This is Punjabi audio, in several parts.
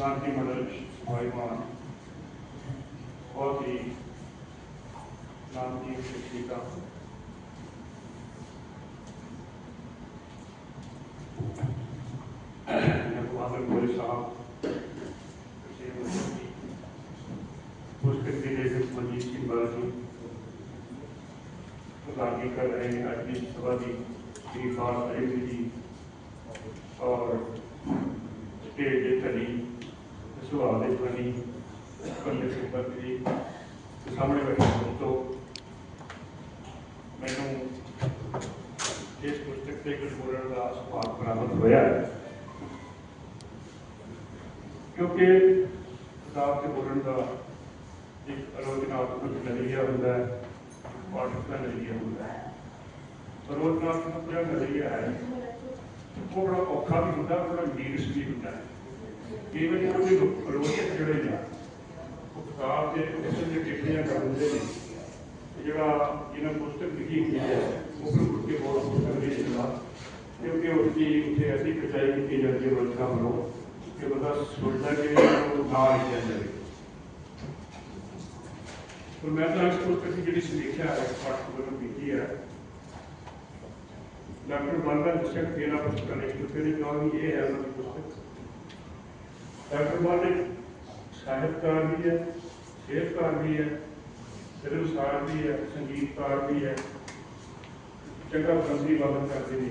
اسلام کی مدرس بھائیوان بہت ہی اسلام کی شخصیتا بھوری صاحب اس کے دل مجید کی بات کی کر رہے ہیں آج بھی سبھی ਸੁਭਾਅ ਦੇ ਧਨੀ ਪੰਡਿਤ ਸਿੰਘ ਜੀ ਤੇ ਸਾਹਮਣੇ ਬੈਠੇ ਦੋਸਤੋ ਮੈਨੂੰ ਇਸ ਪੁਸਤਕ ਤੇ ਕੁਝ ਬੋਲਣ ਦਾ ਸੁਭਾਅ ਪ੍ਰਾਪਤ ਹੋਇਆ ਕਿਉਂਕਿ ਕਿਤਾਬ ਤੇ ਬੋਲਣ ਦਾ ਇੱਕ ਆਲੋਚਨਾਤਮਕ ਨਜ਼ਰੀਆ ਹੁੰਦਾ ਹੈ, ਪਾਠਕ ਦਾ ਨਜ਼ਰੀਆ ਹੁੰਦਾ ਹੈ। ਆਲੋਚਨਾਤਮਕ ਜਿਹੜਾ ਨਜ਼ਰੀਆ ਹੈ, ਉਹ ਬੜਾ ਔਖਾ ਵੀ ਹੁੰਦਾ, ਬੜਾ ਨੀਰਸ ਵੀ ਹੁੰਦਾ ਹੈ। ਕਈ ਵਾਰੀ ਉਹਦੇ ਆਲੋਚਕ ਜਿਹੜੇ ਨੇ ਉਹ ਕਿਤਾਬ ਦੇ ਕਿਸਮ ਦੇ ਟਿੱਪਣੀਆਂ ਕਰ ਦਿੰਦੇ ਨੇ ਤੇ ਜਿਹੜਾ ਜਿਹਨਾਂ ਪੁਸਤਕ ਲਿਖੀ ਹੋਈ ਹੈ ਉਹ ਫਿਰ ਉੱਠ ਕੇ ਬਹੁਤ ਪੁਸਤਕ ਨਹੀਂ ਲਿਖਦਾ ਕਿਉਂਕਿ ਉਸ ਦੀ ਉੱਥੇ ਐਸੀ ਕਚਾਈ ਕੀਤੀ ਜਾਂਦੀ ਹੈ ਰੋਜ਼ਗਾ ਵੱਲੋਂ ਕਿ ਬੰਦਾ ਸੋਚਦਾ ਕਿ ਉਹ ਨਾ ਲਿਖਿਆ ਜਾਵੇ ਪਰ ਮੈਂ ਤਾਂ ਇਸ ਪੁਸਤਕ ਦੀ ਜਿਹੜੀ ਸਮੀਖਿਆ ਹੈ ਪਾਠਕ ਵੱਲੋਂ ਕੀਤੀ ਹੈ ਡਾਕਟਰ ਬਾਲਾ ਦੱਸਿਆ ਕਿ ਇਹਨਾਂ ਪੁਸਤਕਾਂ ਨੇ ਕਿਉਂਕਿ ਨੇ ਕਿਹਾ ਵੀ ਇਹ ਹੈ ਉਹਨਾਂ ਦੀ ਪੁਸਤਕ ਡਾਕਟਰ ਬਾਲਾ ਸਾਹਿਤਕਾਰ ਵੀ ਹੈ ਸ਼ੇਰਕਾਰ ਵੀ ਹੈ ਫਿਲਮਸਾਰ ਵੀ ਹੈ ਸੰਗੀਤਕਾਰ ਵੀ ਹੈ। ਚੰਗਾ ਬੰਦੀ ਵਾਦਨ ਕਰਦੇ ਨੇ।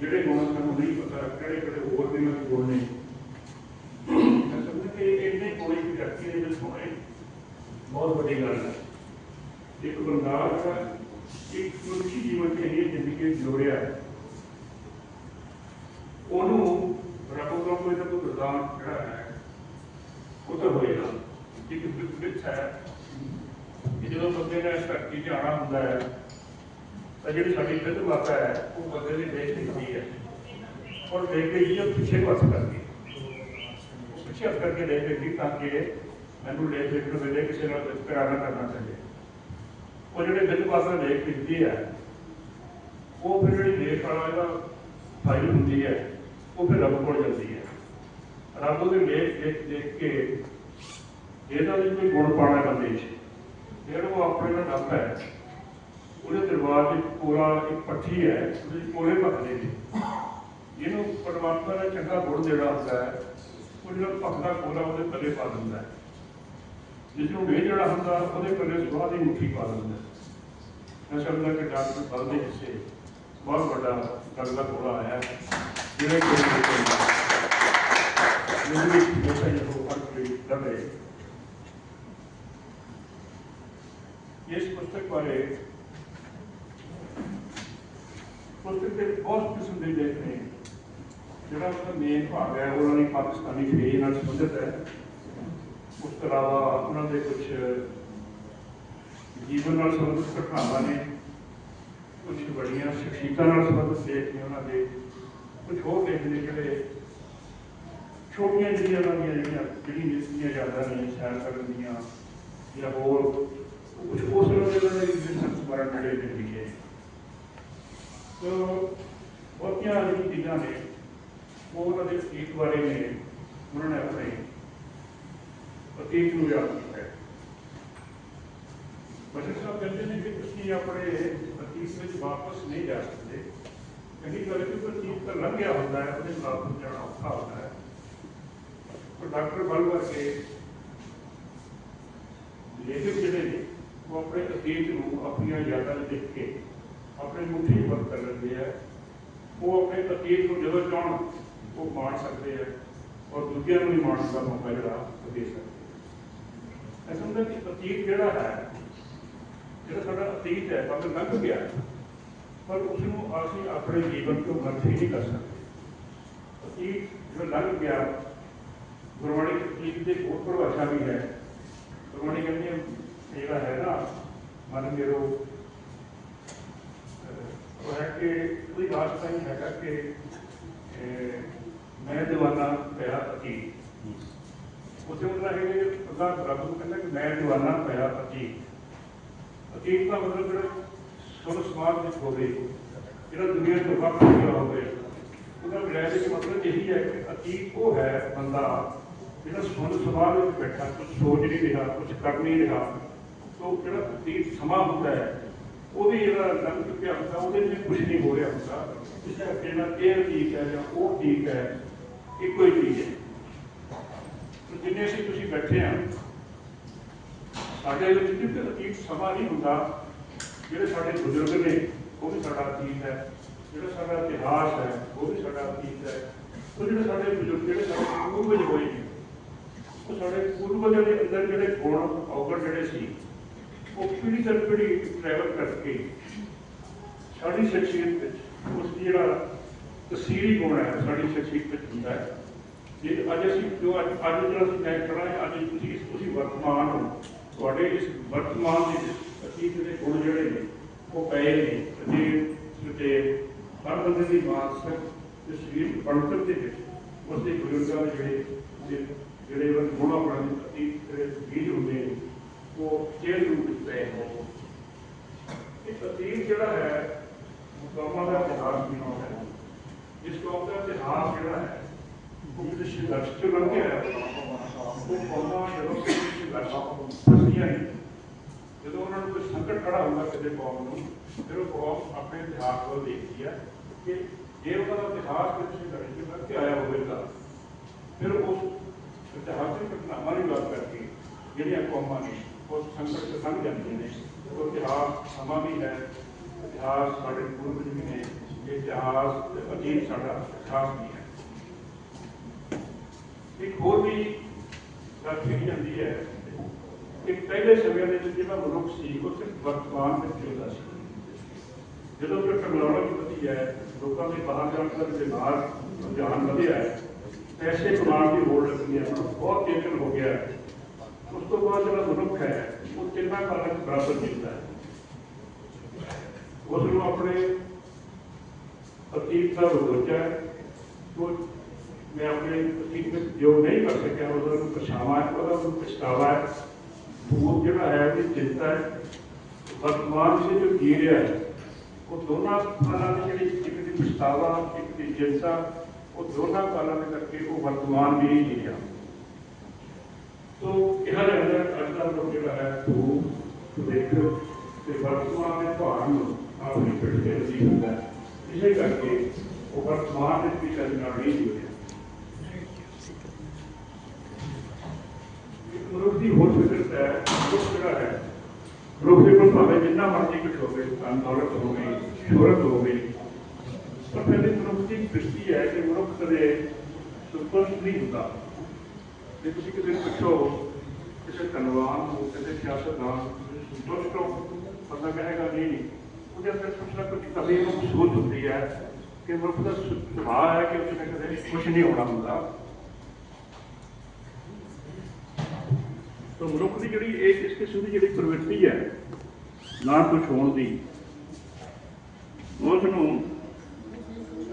ਜਿਹੜੇ ਗੁਣ ਸਾਨੂੰ ਨਹੀਂ ਪਤਾ, ਕਿਹੜੇ ਕਿਹੜੇ ਹੋਰ ਵੀ ਉਹਨਾਂ ਗੁਣ ਨੇ। ਮੈਂ ਕਿ ਇੰਨੇ ਕੋਈ ਵਿਅਕਤੀ ਦੇ ਵਿੱਚ ਹੋਣੇ ਬਹੁਤ ਵੱਡੀ ਗੱਲ ਹੈ। ਇੱਕ ਬੰਦਾ ਇੱਕ ਮਨੁੱਖੀ ਜੀਵਨ ਤੇ ਇਹ ਜ਼ਿੰਦਗੀ ਜੋੜਿਆ। ਉਹਨੂੰ ਰੱਬ ਵੱਲੋਂ ਕੋਈ ਨਾ ਕੋਈ ਵਰਦਾਨ ਜਿਹੜਾ ਹੈ, ਉਹ ਤਾਂ ਹੋਏਗਾ ਇੱਕ ਵਿੱਚ ਹੈ ਕਿ ਜਦੋਂ ਬੰਦੇ ਨੇ ਇਸ ਧਰਤੀ 'ਤੇ ਆਉਣਾ ਹੁੰਦਾ ਹੈ, ਤਾਂ ਜਿਹੜੀ ਸਾਡੀ ਵਿਧ ਮਾਤਾ ਹੈ, ਉਹ ਬੰਦੇ ਦੀ ਦੇਖ ਦਿਖਦੀ ਹੈ। ਔਰ ਦੇਖ ਕੇ ਜੀ ਪਿੱਛੇ ਪਾਸ ਕਰਦੀ ਹੈ। ਪਿੱਛੇ ਹੱਥ ਕਰਕੇ ਦੇਖ ਦੇਖਦੀ ਤਾਂ ਕਿ ਮੈਨੂੰ ਲੇਖ ਲਿਖਣ ਵੇਲੇ ਕਿਸੇ ਨਾਲ ਵਿਤਕਰਾ ਨਾ ਕਰਨਾ ਚਾਹੀਏ। ਉਹ ਜਿਹੜੇ ਦਿਲ ਪਾਸਾ ਦੇਖ ਲਿਖਦੀ ਹੈ, ਉਹ ਫਿਰ ਜਿਹੜੀ ਲੇਖ ਵਾਲਾ ਇਹਦਾ ਫਾਈਲ ਹੁੰਦੀ ਹੈ ਉਹ ਫਿਰ ਰੱਬ ਕੋਲ ਜਾਂਦੀ ਹੈ। ਰੱਬ ਉਹਦੇ ਲੇਖ ਦੇਖ ਦੇਖ ਕੇ ਇਹਦਾ ਵੀ ਕੋਈ ਗੁਣ ਪਾਣਾ ਬੰਦੇ 'ਚ ਫਿਰ ਉਹ ਆਪਣੇ ਨਾਲ ਰੱਬ ਹੈ, ਉਹਦੇ ਦਰਬਾਰ ਵਿੱਚ ਪੂਰਾ ਇੱਕ ਪੱਠੀ ਹੈ, ਉਹਦੇ ਕੋਲੇ ਭਖਦੇ ਨੇ ਜਿਹਨੂੰ ਪਰਮਾਤਮਾ ਦਾ ਚੰਗਾ ਗੁਣ ਜਿਹੜਾ ਹੁੰਦਾ ਹੈ, ਉਹ ਜਿਹੜਾ ਭਖਦਾ ਕੋਲਾ ਉਹਦੇ ਪੱਲੇ ਪਾ ਦਿੰਦਾ ਹੈ। ਜਿਸ ਨੂੰ ਵੇਚ ਜਿਹੜਾ ਹੁੰਦਾ, ਉਹਦੇ ਪੱਲੇ ਸੁਆਹ ਦੀ ਮੁੱਠੀ ਪਾ ਦਿੰਦਾ ਹੈ। ਮੈਂ ਸਮਝਦਾ ਕਿ ਡਾਕਟਰ ਬਲ ਦੇ ਹਿੱਸੇ, ਬਹੁਤ ਵੱਡਾ ਦਰਜਾ ਕੋਲਾ ਆਇਆ ਹੈ। ਜਿਹੜੇ ਕੋਈ ਜਿੰਦਗੀ ਹਮੇਸ਼ਾ ਇਹ ਹੋ ਹਰ ਕੋਈ ਦਵੇ ਇਸ ਪੁਸਤਕ ਬਾਰੇ ਪੁਸਤਕ ਦੇ ਬਹੁਤ ਕਿਸਮ ਦੇ ਲੇਖ ਨੇ। ਜਿਹੜਾ ਉਹਦਾ ਮੇਨ ਭਾਗ ਹੈ, ਉਹਨਾਂ ਨੇ ਪਾਕਿਸਤਾਨੀ ਫੇਜ ਨਾਲ ਸੰਬੰਧਿਤ ਹੈ। ਉਸ ਤੋਂ ਇਲਾਵਾ ਉਹਨਾਂ ਦੇ ਕੁਝ ਜੀਵਨ ਨਾਲ ਸੰਬੰਧਿਤ ਘਟਨਾਵਾਂ ਨੇ। ਕੁਝ ਬੜੀਆਂ ਸ਼ਖਸੀਅਤਾਂ ਨਾਲ ਸੰਬੰਧਿਤ ਲੇਖ ਨੇ ਉਹਨਾਂ ਦੇ। ਕੁਝ ਹੋਰ ਲੇਖ ਨੇ ਜਿਹੜੇ ਛੋਟੀਆਂ ਜਿਹੜੀਆਂ ਉਹਨਾਂ ਦੀਆਂ ਜਿਹੜੀਆਂ ਜਿਹੜੀ ਨਿਸਤੀਆਂ ਜ਼ਿਆਦਾ ਨੇ ਸ਼ਾਇਰ ਕਰਨ ਦੀਆਂ ਜਾਂ ਹੋਰ ਕੁਝ ਉਸ ਤਰ੍ਹਾਂ ਦੇ ਉਹਨਾਂ ਦੇ ਜਿਸਮ ਸਮਾਰਨ ਨੇੜੇ ਦੇ ਲਿਖੇ ਤੋ ਬਹੁਤੀਆਂ ਜਿਹੜੀ ਚੀਜ਼ਾਂ ਨੇ ਉਹ ਉਹਨਾਂ ਦੇ ਅਤੀਤ ਬਾਰੇ ਨੇ ਉਹਨਾਂ ਨੇ ਆਪਣੇ ਅਤੀਤ ਨੂੰ ਯਾਦ ਕੀਤਾ ਹੈ ਬਸ਼ਰ ਸਾਹਿਬ ਕਹਿੰਦੇ ਨੇ ਕਿ ਤੁਸੀਂ ਆਪਣੇ ਅਤੀਤ ਵਿੱਚ ਵਾਪਸ ਨਹੀਂ ਜਾ ਸਕਦੇ ਕਦੀ ਕਦੇ ਕਿ ਤਾਂ ਲੰਘ ਗਿਆ ਹੁੰਦਾ ਹੈ, ਉਹਦੇ ਵਾਪਸ ਜਾਣਾ ਔਖਾ ਹੁੰਦਾ ਹੈ। ਪਰ ਡਾਕਟਰ ਬਲ ਵਰਗੇ ਲੇਖਕ ਜਿਹੜੇ ਨੇ, ਉਹ ਆਪਣੇ ਅਤੀਤ ਨੂੰ ਆਪਣੀਆਂ ਯਾਦਾਂ ਵਿੱਚ ਦੇਖ ਕੇ ਆਪਣੇ ਮੁੱਠੀ ਵਰਤ ਕਰ ਲੈਂਦੇ ਆ। ਉਹ ਆਪਣੇ ਅਤੀਤ ਨੂੰ ਜਦੋਂ ਚਾਹਣ, ਉਹ ਮਾਣ ਸਕਦੇ ਆ ਔਰ ਦੂਜਿਆਂ ਨੂੰ ਵੀ ਮਾਣਨ ਦਾ ਮੌਕਾ ਜਿਹੜਾ, ਉਹ ਦੇ ਸਕਦੇ ਅਸਲ ਵਿੱਚ ਅਤੀਤ ਜਿਹੜਾ ਹੈ, ਜਿਹੜਾ ਸਾਡਾ ਅਤੀਤ ਹੈ ਭਾਵੇਂ ਲੰਘ ਗਿਆ। ਪਰ ਉਸ ਨੂੰ ਅਸੀਂ ਆਪਣੇ ਜੀਵਨ ਤੋਂ ਖਰਚ ਹੀ ਨਹੀਂ ਕਰ ਸਕਦੇ। ਇਹ ਜੋ ਲੰਘ ਗਿਆ, ਗੁਰਬਾਣੀ ਤਕਲੀਫ ਦੇ ਬਹੁਤ ਪਰਿਭਾਸ਼ਾ ਵੀ ਹੈ। ਗੁਰਬਾਣੀ ਕਹਿੰਦੀ ਹੈ, ਜਿਹੜਾ ਹੈ ਨਾ, ਮਨ ਮੇਰੋ ਉਹ ਹੈ ਕਿ ਕੋਈ ਰਾਸਤਾ ਨਹੀਂ ਹੈਗਾ ਕਿ ਮੈਂ دیਵਾਨਾ ਪਿਆ ਪਤੀ ਉਸੇ ਮਤਲਬ ਹੈ ਕਿ ਅੱਲਾਹ ਰੱਬ ਨੂੰ ਕਹਿੰਦਾ ਕਿ ਮੈਂ دیਵਾਨਾ ਪਿਆ ਪਤੀ ਅਤੀਤ ਦਾ ਮਤਲਬ ਜਿਹੜਾ ਸੁਣ ਸਮਾਜ ਵਿੱਚ ਹੋਵੇ ਜਿਹੜਾ ਦੁਨੀਆ ਤੋਂ ਵੱਖ ਹੋ ਗਿਆ ਉਹਦਾ ਵਿਲਾਇਤ ਦੇ ਮਤਲਬ ਇਹੀ ਹੈ ਕਿ ਅਤੀਤ ਉਹ ਹੈ ਬੰਦਾ ਜਿਹੜਾ ਸੁਣ ਸਮਾਜ ਵਿੱਚ ਬੈਠਾ ਕੁਝ ਸੋਚ ਨਹੀਂ ਰਿਹਾ ਕੁਝ ਕਰ ਨਹੀਂ ਰਿਹਾ। ਤੋ ਜਿਹੜਾ ਅਤੀਤ ਸਮਾਂ ਹੁੰਦਾ ਹੈ, ਉਹਦੀ ਜਿਹੜਾ ਲੰਘ ਚੁੱਕਿਆ ਹੁੰਦਾ, ਉਹਦੇ ਵਿੱਚ ਕੁਝ ਨਹੀਂ ਹੋ ਰਿਹਾ ਹੁੰਦਾ। ਇਸ ਕਰਕੇ ਨਾ ਇਹ ਠੀਕ ਹੈ ਜਾਂ ਉਹ ਠੀਕ ਹੈ, ਇੱਕੋ ਹੀ ਚੀਜ਼ ਹੈ। ਜਿੰਨੇ ਅਸੀਂ ਤੁਸੀਂ ਬੈਠੇ ਆ ਸਾਡੇ ਵਿੱਚ ਜਿੱਥੇ ਅਤੀਤ ਸਮਾਂ ਨਹੀਂ ਹੁੰਦਾ ਜਿਹੜੇ ਸਾਡੇ ਬਜ਼ੁਰਗ ਨੇ, ਉਹ ਵੀ ਸਾਡਾ ਅਤੀਤ ਹੈ। ਜਿਹੜਾ ਸਾਡਾ ਇਤਿਹਾਸ ਹੈ, ਉਹ ਵੀ ਸਾਡਾ ਅਤੀਤ ਹੈ। ਉਹ ਜਿਹੜੇ ਸਾਡੇ ਬਜ਼ੁਰਗ, ਜਿਹੜੇ ਸਾਡੇ ਪੂਰਵਜ ਹੋਏ ਨੇ, ਉਹ ਸਾਡੇ ਪੂਰਵਜਾਂ ਦੇ ਅੰਦਰ ਜਿਹੜੇ ਗੁਣ, ਔਗਣ ਜਿਹੜੇ ਸੀ, ਉਹ ਪੀੜ੍ਹੀ ਦਰ ਪੀੜ੍ਹੀ ਟਰੈਵਲ ਕਰਕੇ ਸਾਡੀ ਸ਼ਖਸੀਅਤ ਵਿੱਚ ਉਸ ਜਿਹੜਾ ਤਸਵੀਰੀ ਗੁਣ ਹੈ, ਸਾਡੀ ਸ਼ਖਸੀਅਤ ਵਿੱਚ ਹੁੰਦਾ ਹੈ। ਜੇ ਅੱਜ ਅਸੀਂ, ਜੋ ਅੱਜ ਜਿਹੜਾ ਅਸੀਂ ਮੈਂ ਖੜਾ ਹਾਂ, ਅੱਜ ਤੁਸੀਂ ਤੁਸੀਂ ਵਰਤਮਾਨ ਹੋ। ਤੁਹਾਡੇ ਇਸ ਵਰਤਮਾਨ ਦੇ ਅਤੀਤ ਦੇ ਗੁਣ ਜਿਹੜੇ ਨੇ, ਉਹ ਪਏ ਨੇ ਤੇ ਤੇ ਹਰ ਬੰਦੇ ਦੀ ਮਾਨਸਿਕ ਤੇ ਸਰੀਰ ਬਣਤਰ ਦੇ ਵਿੱਚ ਉਸ ਦੇ ਬਜ਼ੁਰਗਾਂ ਦੇ ਜਿਹੜੇ ਜਿਹੜੇ- ਜਿਹੜੇ ਉਹ ਗੁਣ ਆਪਣਾ ਅਤੀਤ ਦੇ ਬੀਜ ਹੁੰਦੇ ਨੇ, ਉਹ ਜੇਲ੍ਹ ਰੂਪ ਵਿੱਚ ਪਏ ਨੇ ਇਹ ਅਤੀਤ ਜਿਹੜਾ ਹੈ ਕੌਮਾਂ ਦਾ ਇਤਿਹਾਸ ਵੀ ਹੈ। ਜਿਸ ਕੌਮ ਦਾ ਇਤਿਹਾਸ ਜਿਹੜਾ ਹੈ, ਉਹ ਕਿਸੇ ਸੰਘਰਸ਼ ਚ ਲੰਘਿਆ ਹੈ ਉਹ ਕੌਮਾਂ ਜਦੋਂ ਸੰਘਰਸ਼ ਫਸੀਆਂ ਨੇ ਜਦੋਂ ਉਹਨਾਂ ਨੂੰ ਕੋਈ ਸੰਕਟ ਖੜਾ ਹੁੰਦਾ ਕਿਸੇ ਕੌਮ ਨੂੰ, ਫਿਰ ਉਹ ਕੌਮ ਆਪਣੇ ਇਤਿਹਾਸ ਵੱਲ ਦੇਖਦੀ ਹੈ ਕਿ ਜੇ ਉਹਨਾਂ ਦਾ ਇਤਿਹਾਸ ਵਿੱਚ ਸੰਘਰਸ਼ ਚ ਲੰਘ ਆਇਆ ਹੋਵੇਗਾ ਫਿਰ ਉਸ ਇਤਿਹਾਸਿਕ ਘਟਨਾਵਾਂ ਦੀ ਗੱਲ ਕਰਕੇ ਜਿਹੜੀਆਂ ਕੌਮਾਂ ਨੇ ਉਸ ਸੰਕਟ ਤੋਂ ਲੰਘ ਜਾਂਦੀਆਂ ਨੇ। ਉਹ ਇਤਿਹਾਸ ਸਮਾਂ ਵੀ ਹੈ, ਇਤਿਹਾਸ ਸਾਡੇ ਪੂਰਵਜ ਵੀ ਨੇ, ਇਹ ਇਤਿਹਾਸ ਤੇ ਅਜੀਬ ਸਾਡਾ ਇਤਿਹਾਸ ਵੀ ਹੈ। ਇੱਕ ਹੋਰ ਵੀ ਗੱਲ ਕਹੀ ਜਾਂਦੀ ਹੈ ਕਿ ਪਹਿਲੇ ਸਮੇਂ ਦੇ ਵਿੱਚ ਜਿਹੜਾ ਮਨੁੱਖ ਸੀ ਉਹ ਸਿਰਫ ਵਰਤਮਾਨ ਵਿੱਚ ਜਿਉਂਦਾ ਸੀ ਜਦੋਂ ਕਿ ਟੈਕਨੋਲੋਜੀ ਵਧੀ ਹੈ ਲੋਕਾਂ ਦੇ ਬਾਹਰ ਜਾਣ ਦਾ ਦਿਮਾਗ ਰੁਝਾਨ ਵਧਿਆ ਹੈ ਪੈਸੇ ਕਮਾਉਣ ਦੀ ਹੋੜ ਲੱਗੀ ਹੈ ਬਹੁਤ ਚੇਤਨ ਹੋ ਗਿਆ ਹੈ ਉਸ ਤੋਂ ਬਾਅਦ ਜਿਹੜਾ ਮਨੁੱਖ ਹੈ ਉਹ ਤਿੰਨਾਂ ਕਾਲਾਂ ਵਿੱਚ ਬਰਾਬਰ ਜਿੰਦਾ ਹੈ ਉਸ ਨੂੰ ਆਪਣੇ ਅਤੀਤ ਦਾ ਰੋਜਾ ਹੈ ਉਹ ਮੈਂ ਆਪਣੇ ਅਤੀਤ ਵਿੱਚ ਜੋ ਨਹੀਂ ਕਰ ਸਕਿਆ ਉਹਦਾ ਨੂੰ ਪਛਾਵਾ ਹੈ ਉਹਦਾ ਨੂੰ ਪਛਤਾਵਾ ਹੈ ਉਹ ਜਿਹੜਾ ਹੈ ਉਹਦੀ ਚਿੰਤਾ ਹੈ, ਵਰਤਮਾਨ ਵਿੱਚ ਜੋ ਜੀ ਰਿਹਾ ਹੈ, ਉਹ ਦੋਨਾਂ ਕਾਲਾਂ ਦੀ ਜਿਹੜੀ ਇੱਕ ਦੀ ਪਛਤਾਵਾ, ਇੱਕ ਦੀ ਚਿੰਤਾ, ਉਹ ਦੋਨਾਂ ਕਾਲਾਂ ਦੇ ਕਰਕੇ ਉਹ ਵਰਤਮਾਨ ਵੀ ਨਹੀਂ ਜੀ ਰਿਹਾ ਤੋ ਕਿਹਾ ਜਾਂਦਾ ਹੈ, ਅੱਜ ਦਾ ਲੋਕ ਜਿਹੜਾ ਹੈ, ਉਹ ਦੇਖ ਤੇ ਵਰਤਮਾਨ ਦੇ ਭਾਰ ਨੂੰ ਆਪਣੀ ਪਿੱਠ ਤੇ ਨਹੀਂ ਹੁੰਦਾ ਹੈ। ਇਸੇ ਕਰਕੇ ਉਹ ਵਰਤਮਾਨ ਵਿੱਚ ਵੀ ਚੱਲਣਾ ਨਹੀਂ ਜੀ ਰਿਹਾ ਇੱਕ ਮਨੁੱਖ ਦੀ ਹੋਰ ਫਿਕਰ ਹੈ ਉਹ ਜਿਹੜਾ ਹੈ। ਮਨੁੱਖ ਦੇ ਕੋਲ ਭਾਵੇਂ ਜਿੰਨਾ ਮਰਜ਼ੀ ਕੁਝ ਹੋਵੇ ਧਨ ਦੌਲਤ ਹੋਵੇ ਸ਼ੋਹਰਤ ਹੋਵੇ। ਪਰ ਫਿਰ ਵੀ ਮਨੁੱਖ ਦੀ ਦ੍ਰਿਸ਼ਟੀ ਹੈ ਕਿ ਮਨੁੱਖ ਕਦੇ ਸੰਤੁਸ਼ਟ ਨਹੀਂ ਹੁੰਦਾ। ਜੇ ਤੁਸੀਂ ਕਿਸੇ ਨੂੰ ਪੁੱਛੋ ਕਿਸੇ ਧਨਵਾਨ ਨੂੰ, ਕਿਸੇ ਸਿਆਸਤਦਾਨ ਸੰਤੁਸ਼ਟ ਹੋ? ਬੰਦਾ ਕਹੇਗਾ, ਨਹੀਂ ਨਹੀਂ। ਉਹਦੇ ਅੰਦਰ ਕੁਛ ਨਾ ਕੁਛ ਕਦੇ ਨੂੰ ਸੋਚ ਹੁੰਦੀ ਹੈ ਕਿ ਮਨੁੱਖ ਦਾ ਸੁਭਾਅ ਹੈ ਕਿ ਉਸਨੇ ਕਦੇ ਕੁਝ ਨਹੀਂ ਹੋਣਾ ਹੁੰਦਾ। ਤਾਂ ਮਨੁੱਖ ਦੀ ਜਿਹੜੀ ਇਹ ਇਸ ਕਿਸਮ ਦੀ ਜਿਹੜੀ ਪ੍ਰਵਿਰਤੀ ਹੈ, ਨਾ ਕੁਝ ਹੋਣ ਦੀ। ਉਸ ਨੂੰ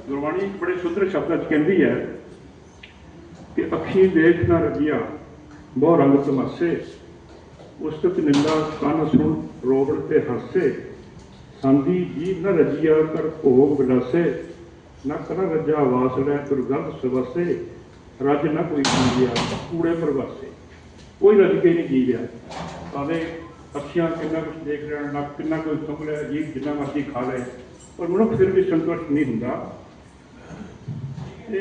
ਗੁਰਬਾਣੀ ਬੜੇ ਸੁੰਦਰ ਸ਼ਬਦਾਂ 'ਚ ਕਹਿੰਦੀ ਹੈ ਕਿ ਅੱਖੀ ਦੇਖ ਨਾ ਰਜਿਆ ਬਹੁ ਰੰਗ ਤਮਸੇ। ਉਸਤਤ ਨਿੰਦਾ ਕੰਨ ਸੁਣ, ਰੋਵਣ ਤੇ ਹਾਸੇ। ਸੰਦੀ ਜੀ ਨ ਰਜਿਆ, ਕਰ ਭੋਗ ਵਿਲਾਸੇ। ਨ ਕਰ ਰਜਾ ਵਾਸੜੈ ਦੁਰਗੰਧ ਸਵਸੇ ਰਜ ਨ ਕੋਈ ਜੀਵਿਆ ਕੂੜੇ ਪ੍ਰਵਾਸੇ। ਕੋਈ ਰਜ ਨਹੀਂ ਜੀ ਰਿਹਾ। ਭਾਵੇਂ ਅੱਖੀਆਂ ਕਿੰਨਾ ਕੁਝ ਦੇਖ ਰਿਹਾ ਨੱਕ ਕਿੰਨਾ ਕੁਝ ਸੁਣ ਰਿਹਾ ਜੀ ਜਿੰਨਾ ਮਰਜ਼ੀ ਖਾ ਲੈ ਪਰ ਮਨੁੱਖ ਫਿਰ ਵੀ ਸੰਤੁਸ਼ਟ ਨਹੀਂ ਹੁੰਦਾ। ਤੇ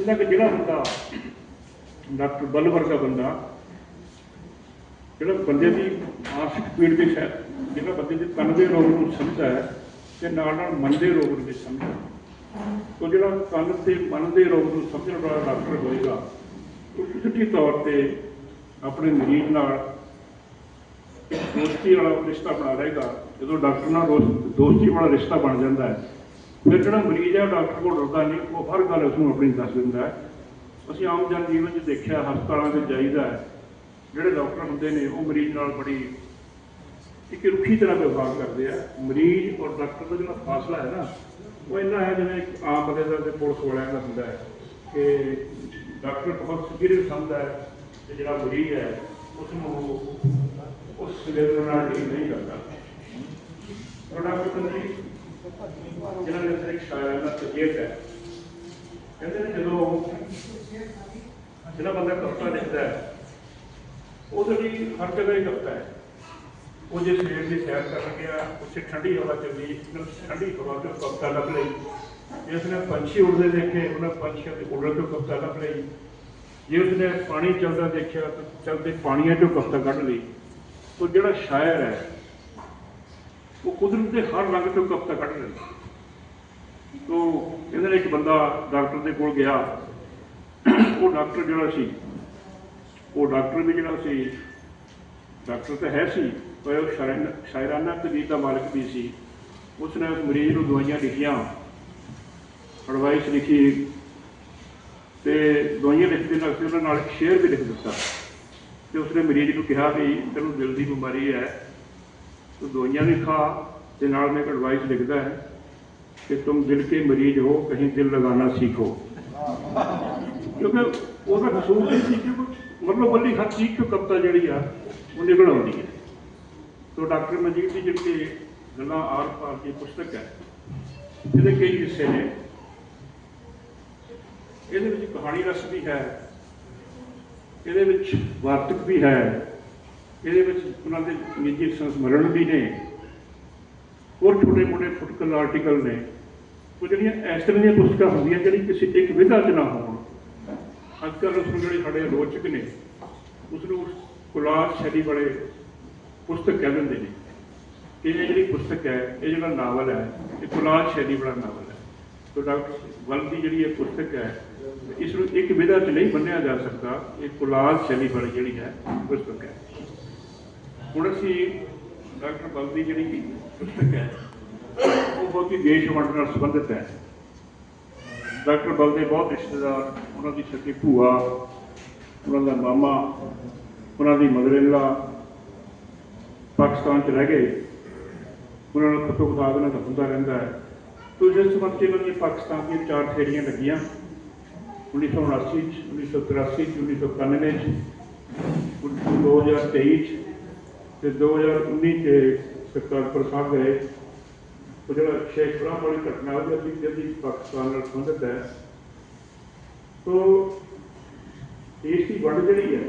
ਇੰਨਾ ਕਿ ਜਿਹੜਾ ਹੁੰਦਾ, ਡਾਕਟਰ ਬਲਵਰ ਦਾ ਬੰਦਾ, ਜਿਹੜਾ ਬੰਦੇ ਦੀ ਮਾਨਸਿਕ ਪੀੜ ਵਿੱਚ ਹੈ, ਜਿਹੜਾ ਬੰਦੇ ਦੇ ਤਨ ਦੇ ਰੋਗ ਨੂੰ ਸਮਝਦਾ ਹੈ ਤੇ ਨਾਲ ਨਾਲ ਮਨ ਦੇ ਰੋਗ ਨੂੰ ਵੀ ਸਮਝਦਾ ਉਹ ਜਿਹੜਾ ਤਨ ਤੇ ਮਨ ਦੇ ਰੋਗ ਨੂੰ ਸਮਝਣ ਵਾਲਾ ਡਾਕਟਰ ਹੋਏਗਾ, ਉਹ ਸਿੱਧੀ ਤੌਰ ਤੇ ਆਪਣੇ ਮਰੀਜ਼ ਨਾਲ ਦੋਸਤੀ ਵਾਲਾ ਰਿਸ਼ਤਾ ਬਣਾ ਲਏਗਾ। ਜਦੋਂ ਡਾਕਟਰ ਨਾਲ ਦੋਸ- ਦੋਸਤੀ ਵਾਲਾ ਰਿਸ਼ਤਾ ਬਣ ਜਾਂਦਾ ਹੈ, ਫਿਰ ਜਿਹੜਾ ਮਰੀਜ਼ ਹੈ ਉਹ ਡਾਕਟਰ ਕੋਲ ਡਰਦਾ ਨਹੀਂ, ਉਹ ਹਰ ਗੱਲ ਉਸਨੂੰ ਆਪਣੀ ਦੱਸ ਦਿੰਦਾ ਹੈ। ਅਸੀਂ ਆਮ ਜਨ ਜੀਵਨ 'ਚ ਦੇਖਿਆ, ਹਸਪਤਾਲਾਂ 'ਚ ਜਾਈਦਾ ਹੈ, ਜਿਹੜੇ ਡਾਕਟਰ ਹੁੰਦੇ ਨੇ, ਉਹ ਮਰੀਜ਼ ਨਾਲ ਬੜੀ ਇੱਕ ਰੁੱਖੀ ਤਰ੍ਹਾਂ ਵਿਵਹਾਰ ਕਰਦੇ ਆ। ਮਰੀਜ਼ ਔਰ ਡਾਕਟਰ ਦਾ ਜਿਹੜਾ ਫਾਸਲਾ ਹੈ ਨਾ, ਉਹ ਇੰਨਾ ਹੈ ਜਿਵੇਂ ਆਮ ਬੰਦੇ ਦਾ ਤੇ ਪੁਲਿਸ ਵਾਲਿਆਂ ਦਾ ਹੁੰਦਾ ਹੈ ਕਿ ਡਾਕਟਰ ਬਹੁਤ ਸੀਰੀਅਸ ਹੁੰਦਾ ਹੈ ਤੇ ਜਿਹੜਾ ਮਰੀਜ਼ ਹੈ ਉਸ ਨੂੰ ਉਸ ਸੰਵੇਦਨਾ ਨਾਲ ਡੀਲ ਨਹੀਂ ਕਰਦਾ। ਔਰ ਡਾਕਟਰ ਜੀ ਇੱਕ ਸ਼ਾਇਰ ਦਾ ਤਜੀਤ ਹੈ, ਕਹਿੰਦੇ ਨੇ ਜਦੋਂ ਜਿਹੜਾ ਬੰਦਾ ਕਵਿਤਾ ਲਿਖਦਾ ਹੈ ਉਹਦੇ ਲਈ ਹਰ ਜਗ੍ਹਾ ਹੀ ਕਵਿਤਾ ਹੈ। ਉਹ ਜੇ ਸਵੇਰ ਦੀ ਸੈਰ ਕਰਨ ਗਿਆ, ਉੱਥੇ ਠੰਡੀ ਹਵਾ ਚੱਲੀ, ਇੱਕਦਮ ਠੰਡੀ ਹਵਾ ਤੋਂ ਕਵਿਤਾ ਲੱਭ ਲਈ। ਜੇ ਉਸਨੇ ਪੰਛੀ ਉੜਦੇ ਦੇਖੇ, ਉਹਨਾਂ ਪੰਛੀਆਂ ਦੇ ਉੜਨ ਤੋਂ ਕਵਿਤਾ ਲੱਭ ਲਈ। ਜੇ ਉਸਨੇ ਪਾਣੀ ਚੱਲਦਾ ਦੇਖਿਆ ਤਾਂ ਚਲਦੇ ਪਾਣੀਆਂ ਚੋਂ ਕਵਿਤਾ ਕੱਢ ਲਈ ਉਹ ਜਿਹੜਾ ਸ਼ਾਇਰ ਹੈ, ਉਹ ਕੁਦਰਤ ਦੇ ਹਰ ਰੰਗ ਤੋਂ ਕਵਿਤਾ ਕੱਢ ਲੈਂਦਾ। ਤੋ ਇਹਦੇ ਨਾਲ ਇੱਕ ਬੰਦਾ ਡਾਕਟਰ ਦੇ ਕੋਲ ਗਿਆ। ਉਹ ਡਾਕਟਰ ਜਿਹੜਾ ਸੀ, ਉਹ ਡਾਕਟਰ ਵੀ ਜਿਹੜਾ ਸੀ, ਡਾਕਟਰ ਤਾਂ ਹੈ ਸੀ, ਪਰ ਉਹ ਸ਼ਾਇਰਾਨਾ ਸ਼ਾਇਰਾਨਾ ਤਬੀਬ ਦਾ ਮਾਲਕ ਵੀ ਸੀ। ਉਸਨੇ ਉਸ ਮਰੀਜ਼ ਨੂੰ ਦਵਾਈਆਂ ਲਿਖੀਆਂ। ਐਡਵਾਈਸ ਲਿਖੀ ਤੇ ਦਵਾਈਆਂ ਲਿਖਦੇ ਨਾਲ ਸੀ ਉਹਨਾਂ ਨਾਲ ਇੱਕ ਸ਼ੇਅਰ ਵੀ ਲਿਖ ਦਿੱਤਾ। ਤੇ ਉਸਨੇ ਮਰੀਜ਼ ਨੂੰ ਕਿਹਾ ਵੀ ਤੈਨੂੰ ਦਿਲ ਦੀ ਬਿਮਾਰੀ ਹੈ, ਤੂੰ ਦਵਾਈਆਂ ਵੀ ਖਾ ਤੇ ਨਾਲ ਮੈਂ ਇੱਕ ਐਡਵਾਈਸ ਲਿਖਦਾ ਹੈ ਕਿ ਤੂੰ ਦਿਲ ਕੇ ਮਰੀਜ਼ ਹੋ, ਕਹੀਂ ਦਿਲ ਲਗਾਣਾ ਸਿੱਖੋ। ਕਿਉਂਕਿ ਉਹਦਾ ਕਸੂਰ ਇਹ ਸੀ ਕਿ ਮਤਲਬ ਬੱਲੀ ਖਾ ਚੀਜ਼ ਤੋਂ ਕਵਤਾ ਜਿਹੜੀ ਆ ਉਹ ਨਿਕਲ ਆਉਂਦੀ ਹੈ। ਤੋਂ ਡਾਕਟਰ ਮਨਜੀਤ ਜੀ ਜਿਹੜੀ ਗੱਲਾਂ ਆਰ ਪਾਰ ਦੀ ਪੁਸਤਕ ਹੈ ਜਿਹਦੇ ਕਈ ਹਿੱਸੇ ਨੇ। ਇਹਦੇ ਵਿੱਚ ਕਹਾਣੀ ਰਸ ਵੀ ਹੈ, ਇਹਦੇ ਵਿੱਚ ਵਾਰਤਕ ਵੀ ਹੈ, ਇਹਦੇ ਵਿੱਚ ਉਹਨਾਂ ਦੇ ਨਿੱਜੀ ਸੰਸਮਰਣ ਵੀ ਨੇ, ਹੋਰ ਛੋਟੇ ਮੋਟੇ ਫੁਟਕਲ ਆਰਟੀਕਲ ਨੇ। ਉਹ ਜਿਹੜੀਆਂ ਇਸ ਤਰ੍ਹਾਂ ਦੀਆਂ ਪੁਸਤਕਾਂ ਹੁੰਦੀਆਂ ਜਿਹੜੀ ਕਿਸੇ ਇੱਕ ਵਿਧਾ 'ਚ ਨਾ ਹੋਣ। ਅੱਜ ਕੱਲ੍ਹ ਉਸ ਨੂੰ ਜਿਹੜੇ ਸਾਡੇ ਆਲੋਚਕ ਨੇ, ਉਸ ਨੂੰ ਕੁਲਾਰ ਸ਼ੈਲੀ ਵਾਲੇ ਪੁਸਤਕ ਕਹਿ ਦਿੰਦੇ ਨੇ। ਇਹ ਜਿਹੜੀ ਪੁਸਤਕ ਹੈ, ਇਹ ਜਿਹੜਾ ਨਾਵਲ ਹੈ, ਇਹ ਕੁਲਾਰ ਸ਼ੈਲੀ ਵਾਲਾ ਨਾਵਲ ਹੈ। ਤੋ ਡਾਕਟਰ ਵੱਲ ਦੀ ਜਿਹੜੀ ਇਹ ਪੁਸਤਕ ਹੈ ਇਸ ਨੂੰ ਇੱਕ ਵਿਧਾ 'ਚ ਨਹੀਂ ਬੰਨਿਆ ਜਾ ਸਕਦਾ, ਇਹ ਕੁਲਾਰ ਸ਼ੈਲੀ ਵਾਲੀ ਜਿਹੜੀ ਹੈ, ਪੁਸਤਕ ਹੈ। ਹੁਣ ਅਸੀਂ ਡਾਕਟਰ ਬਲ ਦੀ ਜਿਹੜੀ ਪੁਸਤਕ ਹੈ, ਉਹ ਬਹੁਤੀ ਦੇਸ਼ ਵੰਡ ਨਾਲ ਸੰਬੰਧਿਤ ਹੈ। ਡਾਕਟਰ ਬਲ ਦੇ ਬਹੁਤ ਰਿਸ਼ਤੇਦਾਰ, ਉਹਨਾਂ ਦੀ ਸਕੀ ਭੂਆ, ਉਹਨਾਂ ਦਾ ਮਾਮਾ, ਉਹਨਾਂ ਦੀ ਮਦਰ ਪਾਕਿਸਤਾਨ 'ਚ ਰਹਿ ਗਏ। ਉਹਨਾਂ ਨੂੰ ਖਤੋ ਖਤਾਬ ਇਹਨਾਂ ਦਾ ਹੁੰਦਾ ਰਹਿੰਦਾ ਹੈ। ਤੋ ਜਿਸ ਸੰਬੰਧੀ ਇਹਨਾਂ ਦੀਆਂ ਪਾਕਿਸਤਾਨ ਦੀਆਂ ਚਾਰ ਫੇਰੀਆਂ ਲੱਗੀਆਂ 1979 ਚ 1983 ਚ 1991 ਚ 2023 ਚ ਤੇ 2019 ਚ ਕਰਤਾਰਪੁਰ ਸਾਹਿਬ ਗਏ। ਉਹ ਜਿਹੜਾ ਸ਼ੇਖ ਵਾਲੀ ਘਟਨਾ ਉਹਦੀ ਅਸੀਂ ਜਿਹੜੀ ਪਾਕਿਸਤਾਨ ਨਾਲ ਸੰਬੰਧਿਤ ਹੈ। ਤੋ ਦੇਸ਼ ਦੀ ਵੰਡ ਜਿਹੜੀ ਹੈ,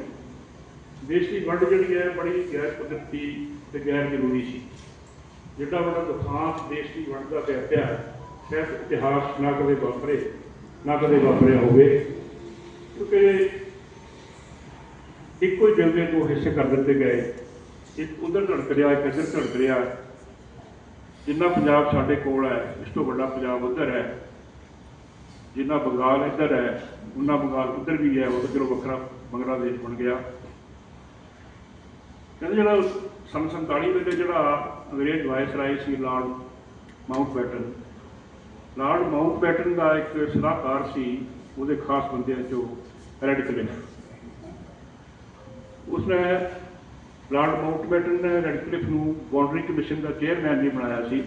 ਦੇਸ਼ ਦੀ ਵੰਡ ਜਿਹੜੀ ਹੈ ਬੜੀ ਗੈਰ ਕੁਦਰਤੀ ਤੇ ਗੈਰ ਜ਼ਰੂਰੀ ਸੀ। ਜਿਹੜਾ ਵੱਡਾ ਦੁਖਾਂਤ ਦੇਸ਼ ਦੀ ਵੰਡ ਦਾ ਪਿਆ ਪਿਆ, ਸ਼ਾਇਦ ਇਤਿਹਾਸ ਨਾ ਕਦੇ ਵਾਪਰੇ। ਨਾ ਕਦੇ ਵਾਪਰਿਆ ਹੋਵੇ, ਕਿਉਂਕਿ ਇੱਕੋ ਹੀ ਦਿਲ ਦੇ ਦੋ ਹਿੱਸੇ ਕਰ ਦਿੱਤੇ ਗਏ। ਇੱਕ ਉਧਰ ਧੜਕ ਰਿਹਾ, ਇੱਕ ਇੱਧਰ ਧੜਕ ਰਿਹਾ। ਜਿੰਨਾ ਪੰਜਾਬ ਸਾਡੇ ਕੋਲ ਹੈ, ਇਸ ਤੋਂ ਵੱਡਾ ਪੰਜਾਬ ਉਧਰ ਹੈ। ਜਿੰਨਾ ਬੰਗਾਲ ਇੱਧਰ ਹੈ ਉਹਨਾਂ ਬੰਗਾਲ ਉਧਰ ਵੀ ਹੈ, ਉਹ ਚਲੋ ਵੱਖਰਾ ਬੰਗਲਾਦੇਸ਼ ਬਣ ਗਿਆ। ਕਹਿੰਦੇ ਜਿਹੜਾ ਸੰਨ 47 ਵੇਲੇ ਜਿਹੜਾ ਅੰਗਰੇਜ਼ ਵਾਇਸ ਰਾਏ ਸੀ, Lord Mountbatten Lord Mountbatten ਦਾ ਇੱਕ ਸਲਾਹਕਾਰ ਸੀ, ਉਹਦੇ ਖਾਸ ਬੰਦਿਆਂ ਚੋਂ ਰੈਡ ਕਲਿਫ ਉਸਨੇ ਲਾਰਡ ਮਾਊਂਟਬੈਟਨ ਨੇ ਰੈਡਕਲਿਫ ਨੂੰ ਬਾਉਂਡਰੀ ਕਮਿਸ਼ਨ ਦਾ ਚੇਅਰਮੈਨ ਵੀ ਬਣਾਇਆ ਸੀ।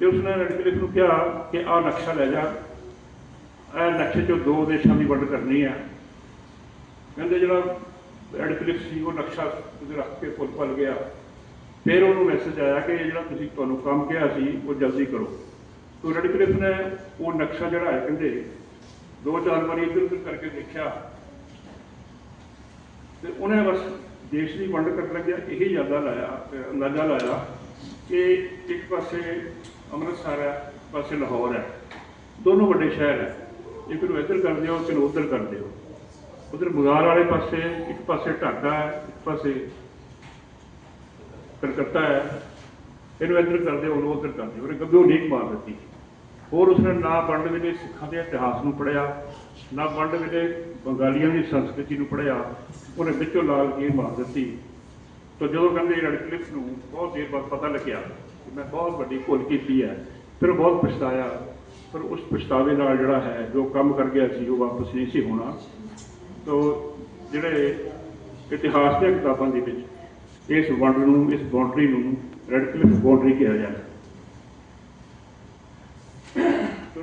ਤੇ ਉਸਨੇ ਰੈਡਕਲਿਫ ਨੂੰ ਕਿਹਾ ਕਿ ਆਹ ਨਕਸ਼ਾ ਲੈ ਜਾ। ਇਹ ਨਕਸ਼ੇ ਚੋਂ ਦੋ ਦੇਸ਼ਾਂ ਦੀ ਵੰਡ ਕਰਨੀ ਹੈ ਕਹਿੰਦੇ ਜਿਹੜਾ ਰੈਡਕਲਿਫ ਸੀ, ਉਹ ਨਕਸ਼ਾ ਰੱਖ ਕੇ ਫੁੱਲ ਫਲ ਗਿਆ। ਫਿਰ ਉਹਨੂੰ ਮੈਸੇਜ ਆਇਆ ਕਿ ਜਿਹੜਾ ਤੁਸੀਂ ਤੁਹਾਨੂੰ ਕੰਮ ਕਿਹਾ ਸੀ, ਉਹ ਜਲਦੀ ਕਰੋ। ਤੋ ਰੈਡਕਲਿਫ ਨੇ ਉਹ ਨਕਸ਼ਾ ਜਿਹੜਾ ਹੈ ਕਹਿੰਦੇ ਦੋ ਚਾਰ ਵਾਰੀ ਇੱਧਰ ਉੱਧਰ ਕਰਕੇ ਦੇਖਿਆ। ਤੇ ਉਹਨੇ ਬਸ ਦੇਸ਼ ਦੀ ਵੰਡ ਕਰਨ ਲੱਗਿਆ, ਇਹ ਜ਼ਿਆਦਾ ਲਾਇਆ ਅੰਦਾਜ਼ਾ ਲਾਇਆ ਕਿ ਇੱਕ ਪਾਸੇ ਅੰਮ੍ਰਿਤਸਰ ਹੈ, ਇੱਕ ਪਾਸੇ ਲਾਹੌਰ ਹੈ। ਦੋਨੋਂ ਵੱਡੇ ਸ਼ਹਿਰ ਹੈ। ਇੱਕ ਨੂੰ ਇੱਧਰ ਕਰ ਦਿਓ ਇੱਕ ਨੂੰ ਉੱਧਰ ਕਰ ਦਿਓ। ਉਧਰ ਬੰਗਾਲ ਵਾਲੇ ਪਾਸੇ, ਇੱਕ ਪਾਸੇ ਢਾਕਾ ਹੈ, ਇੱਕ ਪਾਸੇ ਕਲਕੱਤਾ ਹੈ। ਇਹਨੂੰ ਇੱਧਰ ਕਰ ਦਿਓ, ਉਹਨੂੰ ਉੱਧਰ ਕਰ ਦਿਓ। ਉਹਨੇ ਗੱਭਿਓ ਲੀਕ ਮਾਰ ਦਿੱਤੀ। ਹੋਰ ਉਸਨੇ ਨਾ ਵੰਡ ਵੇਲੇ ਸਿੱਖਾਂ ਦੇ ਇਤਿਹਾਸ ਨੂੰ ਪੜਿਆ ਨਾ ਵੰਡ ਵੇਲੇ ਬੰਗਾਲੀਆਂ ਦੀ ਸੰਸਕ੍ਰਿਤੀ ਨੂੰ ਪੜਿਆ ਉਹਨੇ ਵਿੱਚੋਂ ਲਾਲ ਕੇ ਮਾਰ ਦਿੱਤੀ। ਤਾਂ ਜਦੋਂ ਕਹਿੰਦੇ ਰੈਡਕਲਿਫ ਨੂੰ ਬਹੁਤ ਦੇਰ ਬਾਅਦ ਪਤਾ ਲੱਗਿਆ ਕਿ ਮੈਂ ਬਹੁਤ ਵੱਡੀ ਭੁੱਲ ਕੀਤੀ ਹੈ, ਫਿਰ ਬਹੁਤ ਪਛਤਾਇਆ। ਪਰ ਉਸ ਪਛਤਾਵੇ ਨਾਲ ਜਿਹੜਾ ਹੈ, ਜੋ ਕੰਮ ਕਰ ਗਿਆ ਸੀ, ਉਹ ਵਾਪਸ ਨਹੀਂ ਸੀ ਹੋਣਾ। ਤੋ ਜਿਹੜੇ ਇਤਿਹਾਸ ਦੀਆਂ ਕਿਤਾਬਾਂ ਦੇ ਵਿੱਚ ਇਸ ਵੰਡ ਨੂੰ, ਇਸ ਬਾਉਂਡਰੀ ਨੂੰ ਰੈਡਕਲਿਫ ਬਾਉਂਡਰੀ ਕਿਹਾ ਜਾਂਦਾ। ਤੋ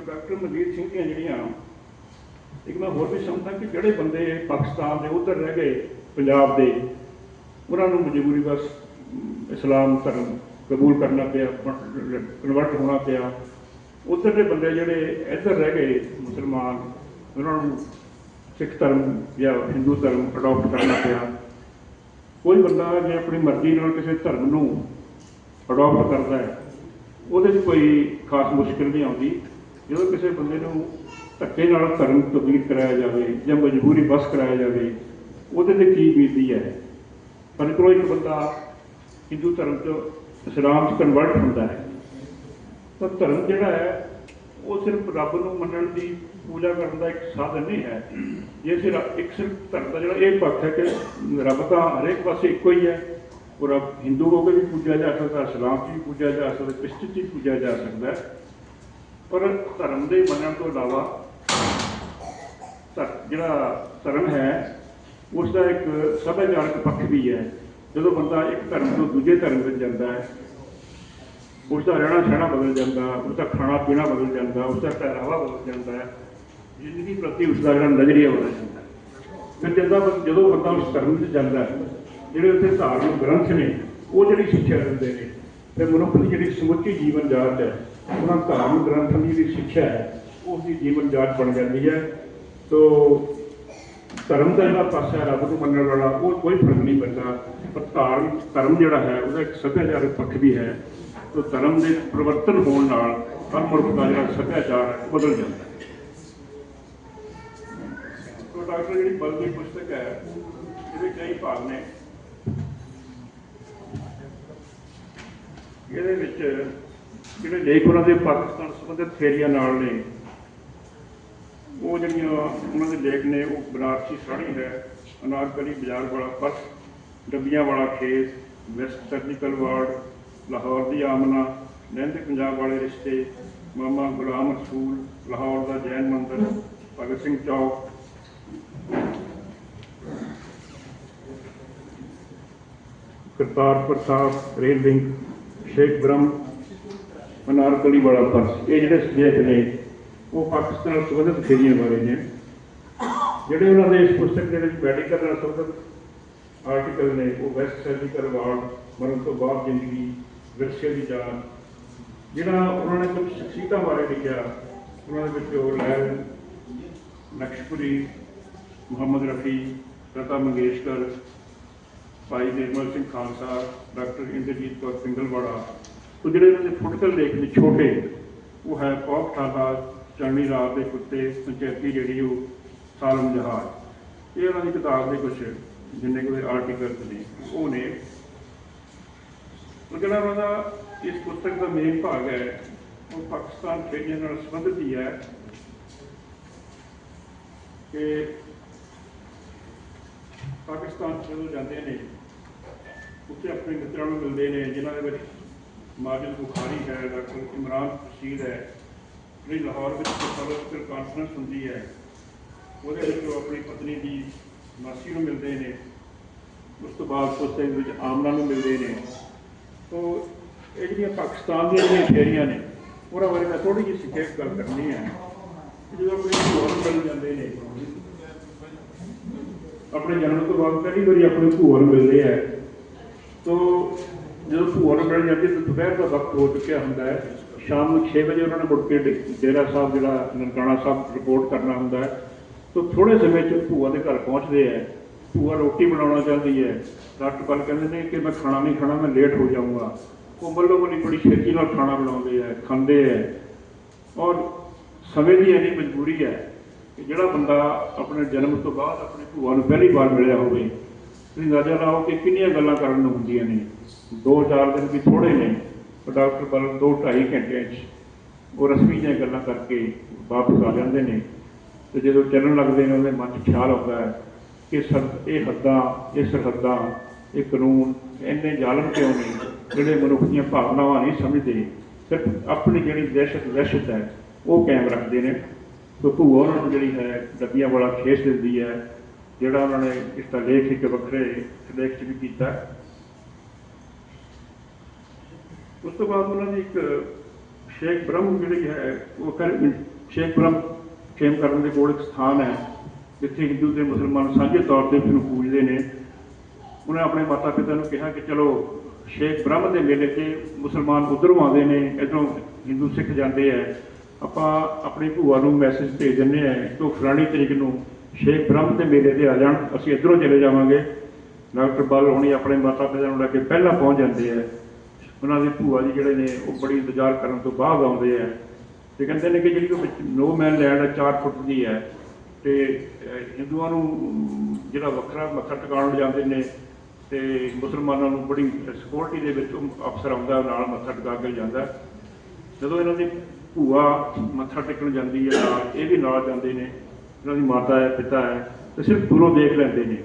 ਡਾਕਟਰ ਮਨਜੀਤ ਸਿੰਘ ਦੀਆਂ ਜਿਹੜੀਆਂ ਇੱਕ ਮੈਂ ਹੋਰ ਵੀ ਸਮਝਦਾ ਕਿ ਜਿਹੜੇ ਬੰਦੇ ਪਾਕਿਸਤਾਨ ਦੇ ਉਧਰ ਰਹਿ ਗਏ ਪੰਜਾਬ ਦੇ, ਉਹਨਾਂ ਨੂੰ ਮਜਬੂਰੀ ਬਸ ਇਸਲਾਮ ਧਰਮ ਕਬੂਲ ਕਰਨਾ ਪਿਆ ਕਨਵਰਟ ਹੋਣਾ ਪਿਆ। ਉੱਧਰ ਦੇ ਬੰਦੇ ਜਿਹੜੇ ਇੱਧਰ ਰਹਿ ਗਏ ਮੁਸਲਮਾਨ, ਉਹਨਾਂ ਨੂੰ ਸਿੱਖ ਧਰਮ ਜਾਂ ਹਿੰਦੂ ਧਰਮ ਅਡਾਪਟ ਕਰਨਾ ਪਿਆ। ਕੋਈ ਬੰਦਾ ਜੇ ਆਪਣੀ ਮਰਜ਼ੀ ਨਾਲ ਕਿਸੇ ਧਰਮ ਨੂੰ ਅਡਾਪਟ ਕਰਦਾ ਹੈ, ਉਹਦੇ 'ਚ ਕੋਈ ਖਾਸ ਮੁਸ਼ਕਲ ਨਹੀਂ ਆਉਂਦੀ। ਜਦੋਂ ਕਿਸੇ ਬੰਦੇ ਨੂੰ ਧੱਕੇ ਨਾਲ ਧਰਮ ਤਬਦੀਲ ਕਰਾਇਆ ਜਾਵੇ ਜਾਂ ਮਜਬੂਰੀ ਬਸ ਕਰਾਇਆ ਜਾਵੇ, ਉਹਦੇ ਤੇ ਕੀ ਬੀਤਦੀ ਹੈ? ਪਰ ਕੋਈ ਇੱਕ ਬੰਦਾ ਹਿੰਦੂ ਧਰਮ ਤੋਂ ਇਸਲਾਮ 'ਚ ਕਨਵਰਟ ਹੁੰਦਾ ਹੈ। ਤਾਂ ਧਰਮ ਜਿਹੜਾ ਹੈ, ਉਹ ਸਿਰਫ ਰੱਬ ਨੂੰ ਮੰਨਣ ਦੀ ਪੂਜਾ ਕਰਨ ਦਾ ਇੱਕ ਸਾਧਨ ਨਹੀਂ ਹੈ। ਇਹ ਸਿਰਫ ਇੱਕ ਸਿਰਫ ਧਰਮ ਦਾ ਜਿਹੜਾ ਇਹ ਪੱਖ ਹੈ ਕਿ ਰੱਬ ਤਾਂ ਹਰੇਕ ਪਾਸੇ ਇੱਕੋ ਹੀ ਹੈ, ਉਹ ਰੱਬ ਹਿੰਦੂ ਹੋ ਕੇ ਵੀ ਪੂਜਿਆ ਜਾ ਸਕਦਾ, ਇਸਲਾਮ 'ਚ ਵੀ ਪੂਜਿਆ ਜਾ ਸਕਦਾ ਕ੍ਰਿਸਚਨ 'ਚ ਵੀ ਪੂਜਿਆ ਜਾ ਸਕਦਾ ਪਰ ਧਰਮ ਦੇ ਮੰਨਣ ਤੋਂ ਇਲਾਵਾ ਧਰ- ਜਿਹੜਾ ਧਰਮ ਹੈ ਉਸ ਦਾ ਇੱਕ ਸੱਭਿਆਚਾਰਕ ਪੱਖ ਵੀ ਹੈ। ਜਦੋਂ ਬੰਦਾ ਇੱਕ ਧਰਮ ਤੋਂ ਦੂਜੇ ਧਰਮ ਵਿੱਚ ਜਾਂਦਾ ਹੈ ਉਸ ਦਾ ਰਹਿਣਾ ਸਹਿਣਾ ਬਦਲ ਜਾਂਦਾ ਉਸ ਦਾ ਖਾਣਾ ਪੀਣਾ ਬਦਲ ਜਾਂਦਾ ਉਸ ਦਾ ਪਹਿਰਾਵਾ ਬਦਲ ਜਾਂਦਾ ਹੈ, ਜ਼ਿੰਦਗੀ ਪ੍ਰਤੀ ਉਸ ਦਾ ਜਿਹੜਾ ਨਜ਼ਰੀਆ ਬਦਲ ਜਾਂਦਾ ਫਿਰ ਜਦੋਂ ਜਦੋਂ ਬੰਦਾ ਉਸ ਧਰਮ ਵਿੱਚ ਜਾਂਦਾ ਹੈ, ਜਿਹੜੇ ਉੱਥੇ ਧਾਰਮਿਕ ਗ੍ਰੰਥ ਨੇ, ਉਹ ਜਿਹੜੀ ਸਿੱਖਿਆ ਦਿੰਦੇ ਨੇ ਤੇ ਮਨੁੱਖ ਦੀ ਜਿਹੜੀ ਸਮੁੱਚੀ ਜੀਵਨ ਜਾਂਚ ਹੈ ਉਹਨਾਂ ਧਰਮ ਗ੍ਰੰਥਾਂ ਦੀ ਜਿਹੜੀ ਸਿੱਖਿਆ ਹੈ ਉਸ ਦੀ ਜੀਵਨ ਜਾਚ ਬਣ ਜਾਂਦੀ ਹੈ। ਤੋ ਧਰਮ ਦਾ ਜਿਹੜਾ ਪਾਸਾ ਹੈ ਰੱਬ ਨੂੰ ਮੰਨਣ ਵਾਲਾ, ਉਹ ਕੋਈ ਫ਼ਰਕ ਨਹੀਂ ਪੈਂਦਾ। ਪਰ ਧਾਰਮਿਕ ਧਰਮ ਜਿਹੜਾ ਹੈ, ਉਹਦਾ ਇੱਕ ਸੱਭਿਆਚਾਰਕ ਪੱਖ ਵੀ ਹੈ। ਤੋ ਧਰਮ ਦੇ ਪਰਿਵਰਤਨ ਹੋਣ ਨਾਲ ਹਰ ਮਨੁੱਖ ਦਾ ਜਿਹੜਾ ਸੱਭਿਆਚਾਰ ਹੈ, ਬਦਲ ਜਾਂਦਾ ਹੈ। ਤੋ ਡਾਕਟਰ, ਜਿਹੜੀ ਬਲ ਦੀ ਪੁਸਤਕ ਹੈ, ਇਹਦੇ ਕਈ ਭਾਗ ਨੇ। ਇਹਦੇ ਵਿੱਚ ਜਿਹੜੇ ਲੇਖ ਉਹਨਾਂ ਦੇ ਪਾਕਿਸਤਾਨ ਸੰਬੰਧਿਤ ਫੇਰੀਆਂ ਨਾਲ ਨੇ, ਉਹ ਜਿਹੜੀਆਂ ਉਹਨਾਂ ਦੇ ਲੇਖ ਨੇ, ਉਹ ਬਨਾਰਸੀ ਸਾੜੀ ਹੈ, ਅਨਾਰਕਲੀ ਬਾਜ਼ਾਰ ਵਾਲਾ ਪਰਸ ਡੱਬੀਆਂ ਵਾਲਾ ਖੇਸ, ਵੈਸਟ ਸਰਜੀਕਲ ਵਾਰਡ, ਲਾਹੌਰ ਦੀ ਆਮਨਾ ਲਹਿੰਦੇ ਪੰਜਾਬ ਵਾਲੇ ਰਿਸ਼ਤੇ, ਮਾਮਾ ਗੁਲਾਮ ਰਸੂਲ, ਲਾਹੌਰ ਦਾ ਜੈਨ ਮੰਦਰ, ਭਗਤ ਸਿੰਘ ਚੌਕ। ਕਰਤਾਰਪੁਰ ਸਾਹਿਬ, ਰੇਲ ਲਿੰਕ ਸ਼ੇਖ ਬ੍ਰਹਮ ਅਨਾਰਕਲੀ ਵਾਲਾ ਪਰਸ, ਇਹ ਜਿਹੜੇ ਲੇਖ ਨੇ, ਉਹ ਪਾਕਿਸਤਾਨ ਨਾਲ ਸੰਬੰਧਿਤ ਖੇਰੀਆਂ ਬਾਰੇ ਨੇ। ਜਿਹੜੇ ਉਹਨਾਂ ਦੇ ਇਸ ਪੁਸਤਕ ਦੇ ਵਿੱਚ ਮੈਡੀਕਲ ਨਾਲ ਸੰਬੰਧਿਤ ਆਰਟੀਕਲ ਨੇ, ਉਹ ਵੈਸਟ ਸਰਜੀਕਲ ਵਾਰਡ ਮਰਨ ਤੋਂ ਬਾਅਦ ਜ਼ਿੰਦਗੀ, ਵਿਰਸੇ ਦੀ ਜਾਨ, ਜਿਹੜਾ ਉਹਨਾਂ ਨੇ ਕੁਝ ਸ਼ਖਸੀਅਤਾਂ ਬਾਰੇ ਲਿਖਿਆ, ਉਹਨਾਂ ਦੇ ਵਿੱਚ ਉਹ ਲੈਲ ਨਕਸ਼ਪੁਰੀ, ਮੁਹੰਮਦ ਰਫੀ, ਲਤਾ ਮੰਗੇਸ਼ਕਰ, ਭਾਈ ਨਿਰਮਲ ਸਿੰਘ ਖਾਲਸਾ, ਡਾਕਟਰ ਇੰਦਰਜੀਤ ਕੌਰ ਪਿੰਗਲਵਾੜਾ ਉਹ ਜਿਹੜੇ ਇਹਨਾਂ ਦੇ ਫੁਟਕਲ ਲੇਖ ਨੇ ਛੋਟੇ, ਉਹ ਹੈ ਕੌਕ ਠਾਲਾ ਰਾਤ ਦੇ ਕੁੱਤੇ, ਪੰਚਾਇਤੀ ਜਿਹੜੀ ਉਹ ਸਾਲਮ ਜਹਾਜ਼। ਇਹ ਉਹਨਾਂ ਦੀ ਕਿਤਾਬ ਦੇ ਕੁਝ ਜਿੰਨੇ ਕੋਈ ਆਰਟੀਕਲਸ ਨੇ, ਉਹ ਨੇ। ਉਹ ਜਿਹੜਾ ਉਹਨਾਂ ਦਾ ਇਸ ਪੁਸਤਕ ਦਾ ਮੇਨ ਭਾਗ ਹੈ, ਉਹ ਪਾਕਿਸਤਾਨ ਖੇਡੀਆਂ ਨਾਲ ਸੰਬੰਧਿਤ ਹੀ ਹੈ ਕਿ ਪਾਕਿਸਤਾਨ ਜਦੋਂ ਜਾਂਦੇ ਨੇ, ਉੱਥੇ ਆਪਣੇ ਮਿੱਤਰਾਂ ਨੂੰ ਮਿਲਦੇ ਨੇ, ਜਿਨ੍ਹਾਂ ਦੇ ਵਿੱਚ ਮਾਜਿਦ ਬੁਖਾਰੀ ਹੈ, ਡਾਕਟਰ ਇਮਰਾਨ ਰਸ਼ੀਦ ਹੈ, ਜਿਹੜੀ ਲਾਹੌਰ ਵਿੱਚ ਪੋਲੀਟੀਕਲ ਕਾਨਫਰੰਸ ਹੁੰਦੀ ਹੈ, ਉਹਦੇ ਵਿੱਚ ਉਹ ਆਪਣੀ ਪਤਨੀ ਦੀ ਮਾਸੀ ਨੂੰ ਮਿਲਦੇ ਨੇ, ਉਸ ਤੋਂ ਬਾਅਦ ਉਸੇ ਵਿੱਚ ਆਮਨਾ ਨੂੰ ਮਿਲਦੇ ਨੇ। ਤੋ ਇਹ ਜਿਹੜੀਆਂ ਪਾਕਿਸਤਾਨ ਦੀਆਂ ਜਿਹੜੀਆਂ ਸ਼ੇਰੀਆਂ ਨੇ, ਉਹਨਾਂ ਬਾਰੇ ਮੈਂ ਥੋੜੀ ਜਿਹੀ ਸੰਖੇਪ ਗੱਲ ਕਰਨੀ ਹੈ ਜਦੋਂ ਕੋਈ ਭੂਆ ਨੂੰ ਮਿਲ ਜਾਂਦੇ ਨੇ, ਆਪਣੇ ਜਨਮ ਤੋਂ ਬਾਅਦ ਪਹਿਲੀ ਵਾਰੀ ਆਪਣੇ ਭੂਆ ਨੂੰ ਮਿਲਦੇ ਆ ਤੋ ਜਦੋਂ ਭੂਆ ਨੂੰ ਮਿਲ ਜਾਂਦੀ ਤਾਂ ਦੁਪਹਿਰ ਦਾ ਵਕਤ ਹੋ ਚੁੱਕਿਆ ਹੁੰਦਾ ਹੈ। ਸ਼ਾਮ ਨੂੰ 6 ਵਜੇ ਉਹਨਾਂ ਨੇ ਮੁੜ ਕੇ ਡੇ- ਡੇਰਾ ਸਾਹਿਬ, ਜਿਹੜਾ ਨਨਕਾਣਾ ਸਾਹਿਬ ਰਿਪੋਰਟ ਕਰਨਾ ਹੁੰਦਾ ਹੈ। ਤੋ ਥੋੜੇ ਸਮੇਂ ਚ ਭੂਆ ਦੇ ਘਰ ਪਹੁੰਚਦੇ ਹੈ। ਭੂਆ ਰੋਟੀ ਬਣਾਉਣਾ ਚਾਹੁੰਦੀ ਹੈ। ਡਾਕਟਰ ਪਲ ਕਹਿੰਦੇ ਨੇ ਕਿ ਮੈਂ ਖਾਣਾ ਨਹੀਂ ਖਾਣਾ, ਮੈਂ ਲੇਟ ਹੋ ਜਾਊਂਗਾ। ਉਹ ਮੱਲੋ ਮੱਲੀ ਬੜੀ ਛੇਤੀ ਨਾਲ ਖਾਣਾ ਬਣਾਉਂਦੇ ਹੈ, ਖਾਂਦੇ ਹੈ। ਔਰ ਸਮੇਂ ਦੀ ਇੰਨੀ ਮਜਬੂਰੀ ਹੈ ਕਿ ਜਿਹੜਾ ਬੰਦਾ ਆਪਣੇ ਜਨਮ ਤੋਂ ਬਾਅਦ ਆਪਣੀ ਭੂਆ ਨੂੰ ਪਹਿਲੀ ਵਾਰ ਮਿਲਿਆ ਹੋਵੇ ਤੁਸੀਂ ਅੰਦਾਜ਼ਾ ਲਾਓ ਕਿ ਕਿੰਨੀਆਂ ਗੱਲਾਂ ਕਰਨ ਨੂੰ ਹੁੰਦੀਆਂ ਨੇ? ਦੋ ਚਾਰ ਦਿਨ ਵੀ ਥੋੜੇ ਨੇ, ਪਰ ਡਾਕਟਰ ਬਲ ਦੋ ਢਾਈ ਘੰਟਿਆਂ 'ਚ ਉਹ ਰਸਮੀ ਜਿਹੀਆਂ ਗੱਲਾਂ ਕਰਕੇ ਵਾਪਸ ਆ ਜਾਂਦੇ ਨੇ। ਤੇ ਜਦੋਂ ਚੱਲਣ ਲੱਗਦੇ ਨੇ, ਉਹਦੇ ਮਨ 'ਚ ਖਿਆਲ ਆਉਂਦਾ ਹੈ ਕਿ ਸਰ, ਇਹ ਹੱਦਾਂ ਇਹ ਸਰਹੱਦਾਂ ਇਹ ਕਾਨੂੰਨ ਇੰਨੇ ਜ਼ਾਲਮ ਕਿਉਂ ਨੇ? ਜਿਹੜੇ ਮਨੁੱਖ ਦੀਆਂ ਭਾਵਨਾਵਾਂ ਨਹੀਂ ਸਮਝਦੇ, ਸਿਰਫ ਆਪਣੀ ਜਿਹੜੀ ਦਹਿਸ਼ਤ ਦਹਿਸ਼ਤ ਹੈ, ਉਹ ਕਾਇਮ ਰੱਖਦੇ ਨੇ। ਤੋ ਭੂਆ ਉਹਨਾਂ ਨੂੰ ਜਿਹੜੀ ਹੈ, ਡੱਬੀਆਂ ਵਾਲਾ ਖੇਸ ਦਿੰਦੀ ਹੈ ਜਿਹੜਾ ਉਹਨਾਂ ਨੇ ਇਸ ਦਾ ਲੇਖ ਇੱਕ ਵੱਖਰੇ ਲੇਖ 'ਚ ਵੀ ਕੀਤਾ। ਉਸ ਤੋਂ ਬਾਅਦ ਉਹਨਾਂ ਦੀ ਇੱਕ ਸ਼ੇਖ ਬ੍ਰਹਮ ਜਿਹੜੀ ਹੈ, ਉਹ ਕਰ ਸ਼ੇਖ ਬ੍ਰਹਮ ਖੇਮ ਕਰਨ ਦੇ ਕੋਲ ਇੱਕ ਸਥਾਨ ਹੈ, ਜਿੱਥੇ ਹਿੰਦੂ ਤੇ ਮੁਸਲਮਾਨ ਸਾਂਝੇ ਤੌਰ ਤੇ ਉਸਨੂੰ ਪੂਜਦੇ ਨੇ। ਉਹਨਾਂ ਆਪਣੇ ਮਾਤਾ ਪਿਤਾ ਨੂੰ ਕਿਹਾ ਕਿ ਚਲੋ, ਸ਼ੇਖ ਬ੍ਰਹਮ ਦੇ ਮੇਲੇ ਤੇ ਮੁਸਲਮਾਨ ਉਧਰੋਂ ਆਉਂਦੇ ਨੇ, ਇਧਰੋਂ ਹਿੰਦੂ ਸਿੱਖ ਜਾਂਦੇ ਆ ਆਪਾਂ ਆਪਣੀ ਭੂਆ ਨੂੰ ਮੈਸੇਜ ਭੇਜ ਦਿੰਦੇ ਆ ਕਿ ਉਹ ਫਲਾਣੀ ਤਰੀਕ ਨੂੰ ਸ਼ੇਖ ਬ੍ਰਹਮ ਦੇ ਮੇਲੇ ਤੇ ਆ ਜਾਣ, ਅਸੀਂ ਇੱਧਰੋਂ ਚਲੇ ਜਾਵਾਂਗੇ। ਡਾਕਟਰ ਬਲ ਹੋਣੀ ਆਪਣੇ ਮਾਤਾ ਪਿਤਾ ਨੂੰ ਲੈ ਕੇ ਪਹਿਲਾਂ ਪਹੁੰਚ ਜਾਂਦੇ ਆ। ਉਹਨਾਂ ਦੇ ਭੂਆ ਜੀ ਜਿਹੜੇ ਨੇ, ਉਹ ਬੜੀ ਇੰਤਜ਼ਾਰ ਕਰਨ ਤੋਂ ਬਾਅਦ ਆਉਂਦੇ ਆ। ਤੇ ਕਹਿੰਦੇ ਨੇ ਕਿ ਜਿਹੜੀ ਉਹ ਨੋ ਮੈਨ ਲੈਂਡ ਹੈ 4 ਫੁੱਟ ਦੀ ਹੈ ਤੇ ਹਿੰਦੂਆਂ ਨੂੰ ਜਿਹੜਾ ਵੱਖਰਾ ਮੱਥਾ ਟਿਕਾਉਣ ਜਾਂਦੇ ਨੇ ਤੇ ਮੁਸਲਮਾਨਾਂ ਨੂੰ ਬੜੀ ਸਿਕਿਉਰਿਟੀ ਦੇ ਵਿੱਚ ਅਫਸਰ ਆਉਂਦਾ, ਨਾਲ ਮੱਥਾ ਟਿਕਾ ਕੇ ਜਾਂਦਾ। ਜਦੋਂ ਇਹਨਾਂ ਦੀ ਭੂਆ ਮੱਥਾ ਟੇਕਣ ਜਾਂਦੀ ਹੈ ਨਾਲ ਇਹ ਵੀ ਨਾਲ ਜਾਂਦੇ ਨੇ। ਇਹਨਾਂ ਦੀ ਮਾਤਾ ਹੈ, ਪਿਤਾ ਹੈ, ਤੇ ਸਿਰਫ ਦੂਰੋਂ ਦੇਖ ਲੈਂਦੇ ਨੇ।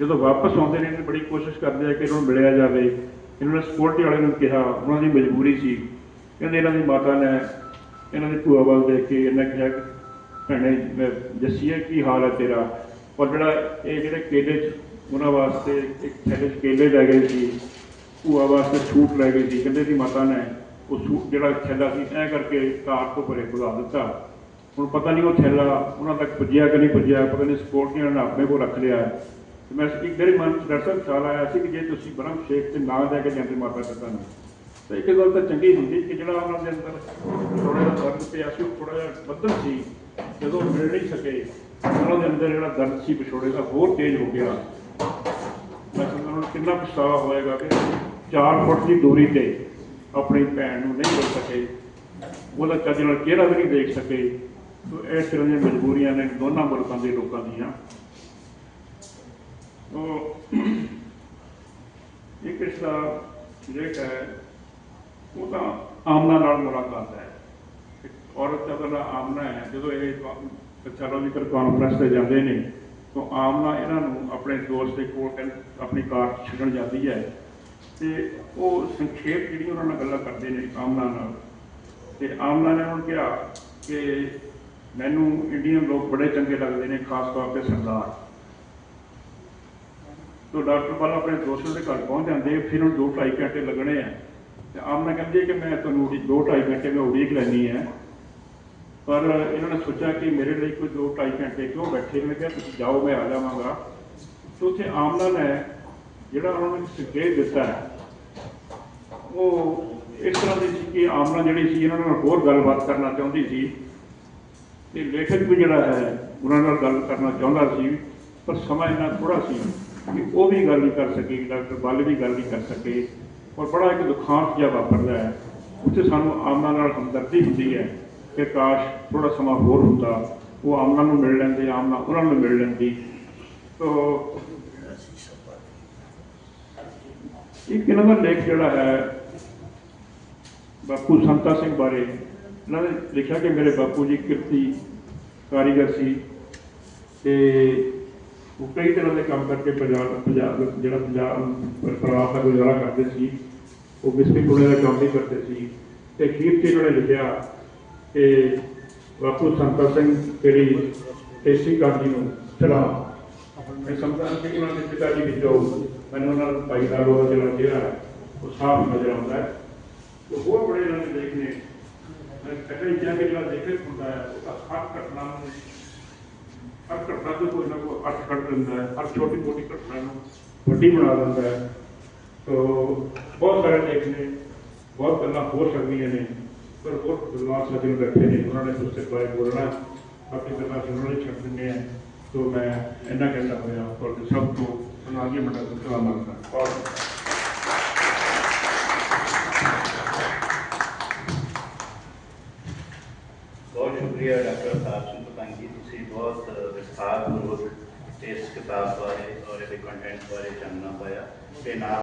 ਜਦੋਂ ਵਾਪਸ ਆਉਂਦੇ ਨੇ ਇਹ ਬੜੀ ਕੋਸ਼ਿਸ਼ ਕਰਦੇ ਆ ਕਿ ਇਹਨਾਂ ਨੂੰ ਮਿਲਿਆ ਜਾਵੇ। ਇਹਨਾਂ ਨੇ ਸਿਕਿਉਰਿਟੀ ਵਾਲਿਆਂ ਨੂੰ ਕਿਹਾ, ਉਹਨਾਂ ਦੀ ਮਜਬੂਰੀ ਸੀ। ਕਹਿੰਦੇ ਇਹਨਾਂ ਦੀ ਮਾਤਾ ਨੇ ਇਹਨਾਂ ਦੀ ਭੂਆ ਵੱਲ ਦੇਖ ਕੇ ਇਹਨਾਂ ਕਿਹਾ ਕਿ ਭੈਣੇ, ਮੈਂ ਜੱਸੀਏ ਕੀ ਹਾਲ ਹੈ ਤੇਰਾ? ਪਰ ਜਿਹੜਾ ਇਹ ਜਿਹੜੇ ਕੇਲੇ ਚ, ਉਹਨਾਂ ਵਾਸਤੇ ਇੱਕ ਥੈਲੇ ਚ ਕੇਲੇ ਲੈ ਗਏ ਸੀ, ਭੂਆ ਵਾਸਤੇ ਸੂਟ ਲੈ ਗਏ ਸੀ। ਕਹਿੰਦੇ ਦੀ ਮਾਤਾ ਨੇ ਉਹ ਸੂਟ ਜਿਹੜਾ ਥੈਲਾ ਸੀ, ਐ ਕਰਕੇ ਕਾਰ ਤੋਂ ਪਰੇ ਭਗਾ ਦਿੱਤਾ। ਹੁਣ ਪਤਾ ਨਹੀਂ ਉਹ ਥੈਲਾ ਉਹਨਾਂ ਤੱਕ ਪੁੱਜਿਆ ਕਿ ਨਹੀਂ ਪੁੱਜਿਆ, ਪਤਾ ਨਹੀਂ ਸਪੋਰਟ ਨੇ ਆਪਣੇ ਕੋਲ ਰੱਖ ਲਿਆ। ਤੇ ਮੈਂ ਇੱਕ ਮੇਰੇ ਮਨ ਚ ਦਰਸਲ ਖਿਆਲ ਆਇਆ ਸੀ ਕਿ ਜੇ ਤੁਸੀਂ ਬ੍ਰਹਮ ਸ਼ੇਖ ਤੇ ਨਾ ਜਾ ਕੇ ਜਾਂਦੇ ਮਾਤਾ ਪਿਤਾ ਨੂੰ ਤਾਂ ਇੱਕ ਗੱਲ ਤਾਂ ਚੰਗੀ ਹੁੰਦੀ ਕਿ ਜਿਹੜਾ ਉਹਨਾਂ ਦੇ ਅੰਦਰ ਥੋੜਾ ਜਿਹਾ ਦਰਦ ਪਿਆ ਸੀ, ਉਹ ਥੋੜਾ ਜਿਹਾ ਬੱਦਲ ਸੀ, ਜਦੋਂ ਮਿਲ ਨਹੀਂ ਸਕੇ, ਉਹਨਾਂ ਦੇ ਅੰਦਰ ਜਿਹੜਾ ਦਰਦ ਸੀ ਵਿਛੋੜੇ ਦਾ ਹੋਰ ਤੇਜ਼ ਹੋ ਗਿਆ। ਮੈਂ ਸਮਝਦਾ ਉਹਨਾਂ ਨੂੰ ਕਿੰਨਾ ਪਛਤਾਵਾ ਹੋਏਗਾ ਕਿ 4 ਫੁੱਟ ਦੀ ਦੂਰੀ ਤੇ ਆਪਣੀ ਭੈਣ ਨੂੰ ਨਹੀਂ ਮਿਲ ਸਕੇ। ਉਹਦਾ ਚੱਜ ਨਾਲ ਚਿਹਰਾ ਵੀ ਨਹੀਂ ਦੇਖ ਸਕੇ। ਤੋ ਇਸ ਤਰ੍ਹਾਂ ਦੀਆਂ ਮਜਬੂਰੀਆਂ ਨੇ, ਦੋਨਾਂ ਮੁਲਕਾਂ ਦੇ ਲੋਕਾਂ ਦੀਆਂ। ਉਹ ਇੱਕ ਇਸਦਾ ਜਿਹੜਾ ਹੈ, ਉਹ ਤਾਂ ਆਮਨਾ ਨਾਲ ਮੁਲਾਕਾਤ ਹੈ। ਔਰਤ ਦਾ ਨਾਮ ਆਮਨਾ ਹੈ, ਜਦੋਂ ਇਹ ਪੈਥੋਲੋਜੀਕਲ ਕਾਨਫਰੰਸ ਤੇ ਜਾਂਦੇ ਨੇ, ਤਾਂ ਆਮਨਾ ਇਹਨਾਂ ਨੂੰ ਆਪਣੇ ਦੋਸਤ ਦੇ ਕੋਲ ਕਹਿੰ- ਆਪਣੀ ਕਾਰ ਛੱਡਣ ਜਾਂਦੀ ਹੈ। ਤੇ ਉਹ ਸੰਖੇਪ ਜਿਹੜੀ ਉਹਨਾਂ ਨਾਲ ਗੱਲਾਂ ਕਰਦੇ ਨੇ ਆਮਨਾ ਨਾਲ। ਤੇ ਆਮਨਾ ਨੇ ਉਹਨਾਂ ਨੂੰ ਕਿਹਾ ਕਿ ਮੈਨੂੰ ਇੰਡੀਅਨ ਲੋਕ ਬੜੇ ਚੰਗੇ ਲੱਗਦੇ ਨੇ, ਖਾਸ ਤੌਰ ਤੇ ਸਰਦਾਰ। ਤੋ ਡਾਕਟਰ ਬਾਲ ਆਪਣੇ ਦੋਸਤਾਂ ਦੇ ਘਰ ਪਹੁੰਚ ਜਾਂਦੇ, ਫਿਰ ਉਹਨੂੰ 2.5 ਘੰਟੇ ਲੱਗਣੇ ਆ। ਤੇ ਆਮਨਾ ਕਹਿੰਦੀ ਹੈ ਕਿ ਮੈਂ ਤੁਹਾਨੂੰ 2.5 ਘੰਟੇ ਮੈਂ ਉਡੀਕ ਲੈਣੀ ਹੈ ਪਰ ਇਹਨਾਂ ਨੇ ਸੋਚਿਆ ਕਿ ਮੇਰੇ ਲਈ ਕੋਈ 2.5 ਘੰਟੇ ਕਿਉਂ ਬੈਠੇ ਨੇ ਕਿਹਾ ਤੁਸੀਂ ਜਾਓ, ਮੈਂ ਆ ਜਾਵਾਂਗਾ। ਤੇ ਉੱਥੇ ਆਮਨਾ ਨੇ ਜਿਹੜਾ ਉਹਨਾਂ ਨੂੰ ਸੰਕੇਤ ਦਿੱਤਾ ਉਹ ਇਸ ਤਰ੍ਹਾਂ ਦੀ ਸੀ ਕਿ ਆਮਨਾ ਜਿਹੜੀ ਸੀ, ਇਹਨਾਂ ਨਾਲ ਹੋਰ ਗੱਲਬਾਤ ਕਰਨਾ ਚਾਹੁੰਦੀ ਸੀ। ਤੇ ਲੇਖਕ ਵੀ ਜਿਹੜਾ ਹੈ, ਉਹਨਾਂ ਨਾਲ ਗੱਲ ਕਰਨਾ ਚਾਹੁੰਦਾ ਸੀ, ਪਰ ਸਮਾਂ ਇੰਨਾ ਥੋੜਾ ਸੀ ਕਿ ਉਹ ਵੀ ਗੱਲ ਨਹੀਂ ਕਰ ਸਕੇ, ਡਾਕਟਰ ਬਾਲੇ ਵੀ ਗੱਲ ਨਹੀਂ ਕਰ ਸਕੇ। ਔਰ ਬੜਾ ਇੱਕ ਦੁਖਾਂਤ ਜਿਹਾ ਵਾਪਰਦਾ ਹੈ। ਉੱਥੇ ਸਾਨੂੰ ਆਮਨਾ ਨਾਲ ਹਮਦਰਦੀ ਹੁੰਦੀ ਹੈ ਕਿ ਕਾਸ਼ ਥੋੜਾ ਸਮਾਂ ਹੋਰ ਹੁੰਦਾ। ਉਹ ਆਮਨਾ ਨੂੰ ਮਿਲ ਲੈਂਦੇ, ਆਮਨਾ ਉਹਨਾਂ ਨੂੰ ਮਿਲ ਲੈਂਦੀ। ਤੋ ਇੱਕ ਇਹਨਾਂ ਦਾ ਲੇਖ ਜਿਹੜਾ ਹੈ, ਬਾਪੂ ਸੰਤਾ ਸਿੰਘ ਬਾਰੇ ਉਹਨਾਂ ਨੇ ਲਿਖਿਆ ਕਿ ਮੇਰੇ ਬਾਪੂ ਜੀ ਕਿਰਤੀ ਕਾਰੀਗਰ ਸੀ ਤੇ ਉਹ ਕਈ ਤਰ੍ਹਾਂ ਦੇ ਕੰਮ ਕਰਕੇ ਪੰਜਾਬ ਪੰਜਾਬ ਜਿਹੜਾ ਪੰਜਾਬ ਪਰਿਵਾਰ ਦਾ ਗੁਜ਼ਾਰਾ ਕਰਦੇ ਸੀ, ਉਹ ਬਿਸਕਿਟ ਪੁਣੇ ਦਾ ਕੰਮ ਵੀ ਕਰਦੇ ਸੀ ਤੇ ਅਖੀਰ 'ਚ ਇਹਨਾਂ ਨੇ ਲਿਖਿਆ ਕਿ ਬਾਪੂ ਸੰਤਾ ਸਿੰਘ ਜਿਹੜੀ ਏਸੀ ਕਾਜੀ ਨੂੰ ਚਲਾ। ਮੈਂ ਸਮਝਦਾ ਕਿ ਉਹਨਾਂ ਦੇ ਪਿਤਾ ਜੀ ਵਿੱਚੋਂ ਮੈਨੂੰ ਉਹਨਾਂ ਦਾ ਭਾਈ ਦਾ ਰੋਲ ਜਿਹੜਾ ਉਹ ਸਾਫ਼ ਨਜ਼ਰ ਆਉਂਦਾ ਹੈ। ਉਹ ਹੋਰ ਬੜੇ ਇਹਨਾਂ ਦੇ ਲੇਖ ਨੇ ਮੈਂ ਪਹਿਲਾਂ ਹੀ ਕਿਹਾ ਕਿ ਜਿਹੜਾ ਲੇਖਕ ਹੁੰਦਾ ਹੈ ਉਹ ਤਾਂ ਹਰ ਘਟਨਾ ਨੂੰ ਹਰ ਘਟਨਾ ਤੋਂ ਕੋਈ ਨਾ ਕੋਈ ਅਰਥ ਕੱਢ ਦਿੰਦਾ ਹੈ ਹਰ ਛੋਟੀ ਮੋਟੀ ਘਟਨਾ ਨੂੰ ਵੱਡੀ ਬਣਾ ਦਿੰਦਾ ਹੈ ਤੋ ਬਹੁਤ ਸਾਰੇ ਲੇਖ ਨੇ ਬਹੁਤ ਗੱਲਾਂ ਹੋ ਸਕਦੀਆਂ ਨੇ ਪਰ ਬਹੁਤ ਵਿਦਵਾਨ ਸੱਜਣ ਬੈਠੇ ਨੇ ਉਹਨਾਂ ਨੇ ਉਸ ਤੇ ਬਾਰੇ ਬੋਲਣਾ ਹੈ। ਬਾਕੀ ਗੱਲਾਂ ਸੁਣਨ ਲਈ ਛੱਡ ਦਿੰਦੇ ਸ਼ੁਕਰੀਆ ਡਾਕਟਰ ਸਾਹਿਬ ਸਿੰਘ ਪਤੰਗੀ, ਤੁਸੀਂ ਬਹੁਤ ਵਿਸਥਾਰਪੂਰਵਕ ਇਸ ਕਿਤਾਬ ਬਾਰੇ ਔਰ ਇਹਦੇ ਕੰਟੈਂਟ ਬਾਰੇ ਜਾਣਨਾ ਪਾਇਆ ਤੇ ਨਾਲ